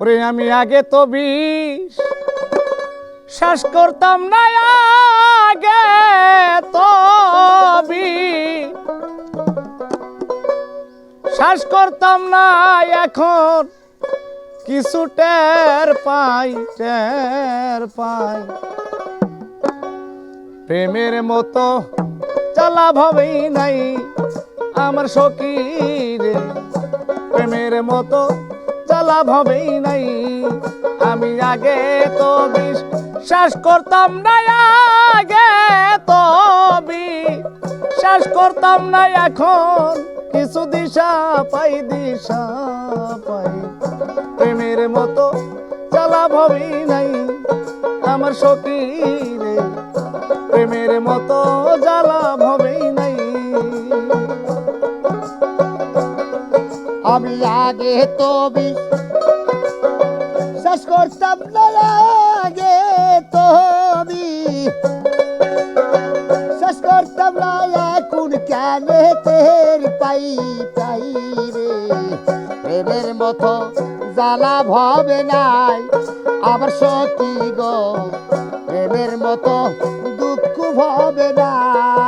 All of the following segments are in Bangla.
ওরে আমি আগে তো বিষ শ্বাস করতাম না, আগে তো শ্বাস করতাম না, এখন কিছু টের পাই টের পাই। প্রেমের মতো চালা ভাবেই নাই আমার সখী রে প্রেমের মতো চালা ভাবেই নাই। আমি আগে তো বিশ্বাস করতাম না, আগে তো বিশ্বাস করতাম না, এখন কিছু দিশা পাই দিশা পাই। প্রেমের মতো চালা ভাবেই নাই, আমার সখী রে প্রেমের মতো জ্বালা ভবেই আমি আগে তো বিশ্বাস করতাম না আগে তো বিশ্বাস করতাম না এখন কেন তের পাই পাই রে? প্রেমের মতো জ্বালা ভবে নাই, আবার সতী গো। প্রেমের মতো দুঃখ ভবে নাই।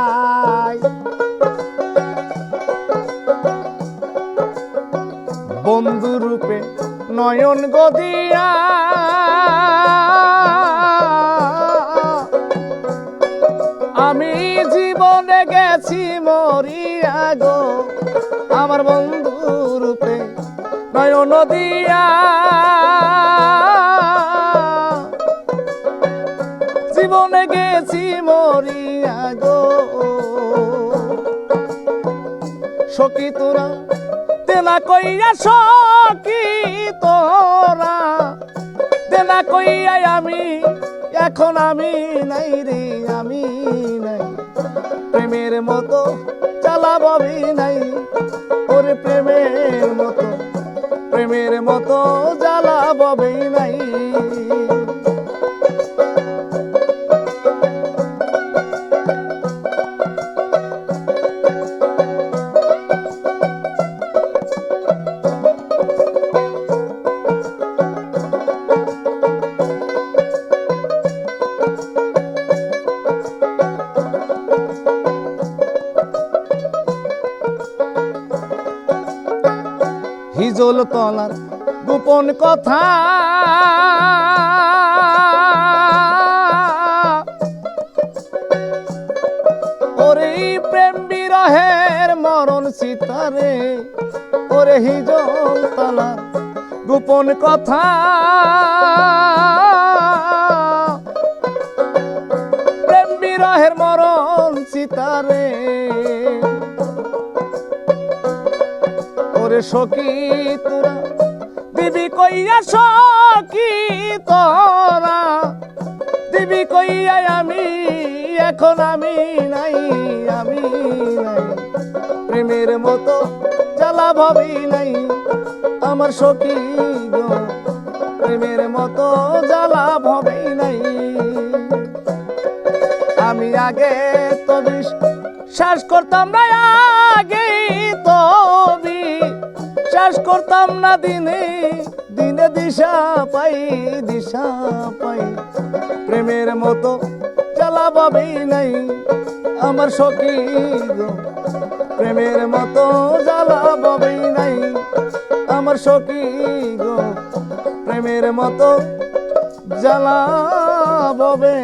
বন্ধু রূপে নয়ন গদিয়া। আমি জীবনে গেছি মরিয়া গো, আমার বন্ধু রূপে নয়ন দিয়া। জীবনে গেছি মরিয়া গো, সখী তোরা তেনা কইয়া সকি তোরা। তেনা কইয়াই আমি, এখন আমি নাই রে, আমি নাই। প্রেমের মতো চালাবি নাই, ওরে প্রেমের মতো প্রেমের মতো হিজল তলার গোপন কথা। ওরে প্রেম বিরহের মরণ সীতারে, ওরে হিজল তলার গোপন কথা। প্রেম বিরহের মরণ সীতারে। ওরে সখী তোরা, দিবি কইয়া সখী তোরা। দিবি কইয়া আমি, এখন আমি নাই আমি নাই। প্রেমের মতো জ্বালা ভাবি নাই, আমার সখী গো। প্রেমের মতো জ্বালা ভাবি নাই। আমি আগে তো শ্বাস করতাম না আগে। শ্বাস করতাম না দিনে দিনে দিশা পাই দিশা পাই। প্রেমের মতো চালাবাবি নাই আমার সখী প্রেমের মতো জ্বালাবাবি নাই আমার সখী গো। প্রেমের মতো জ্বালাববে